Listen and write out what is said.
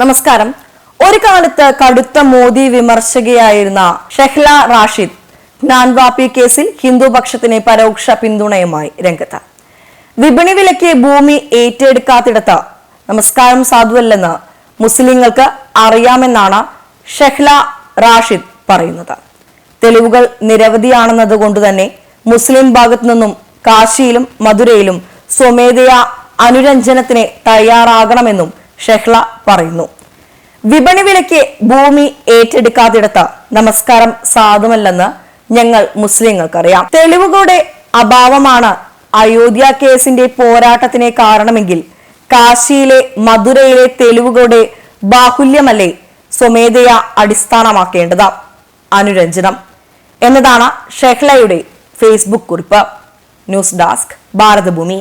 നമസ്കാരം. ഒരു കാലത്ത് കടുത്ത മോദി വിമർശകയായിരുന്ന ഷെഹ്ല റാഷിദ് നാൻവാപി കേസിൽ ഹിന്ദുപക്ഷത്തിന് പരോക്ഷ പിന്തുണയുമായി രംഗത്ത്. വിപണി വിലയ്ക്ക് ഭൂമി ഏറ്റെടുക്കാത്തിടത്ത് നമസ്കാരം സാധുവല്ലെന്ന് മുസ്ലിങ്ങൾക്ക് അറിയാമെന്നാണ് ഷെഹ്ല റാഷിദ് പറയുന്നത്. തെളിവുകൾ നിരവധിയാണെന്നതുകൊണ്ട് തന്നെ മുസ്ലിം ഭാഗത്തു നിന്നും കാശിയിലും മധുരയിലും സ്വമേധയാ അനുരഞ്ജനത്തിന് തയ്യാറാകണമെന്നും ഷെഹ്ല പറയുന്നു. വിപണി വിലയ്ക്ക് ഭൂമി ഏറ്റെടുക്കാത്തിടത്ത് നമസ്കാരം സാധുമല്ലെന്ന് ഞങ്ങൾ മുസ്ലിങ്ങൾക്കറിയാം. തെളിവുകളുടെ അഭാവമാണ് അയോധ്യ കേസിന്റെ പോരാട്ടത്തിന് കാരണമെങ്കിൽ കാശിയിലെ മധുരയിലെ തെളിവുകളുടെ ബാഹുല്യമല്ലേ സ്വമേധയ അടിസ്ഥാനമാക്കേണ്ടത്? അനുരഞ്ജനം. എന്നതാണ് ഷെഹ്ലയുടെ ഫേസ്ബുക്ക് കുറിപ്പ്. News desk Bharatabhumi.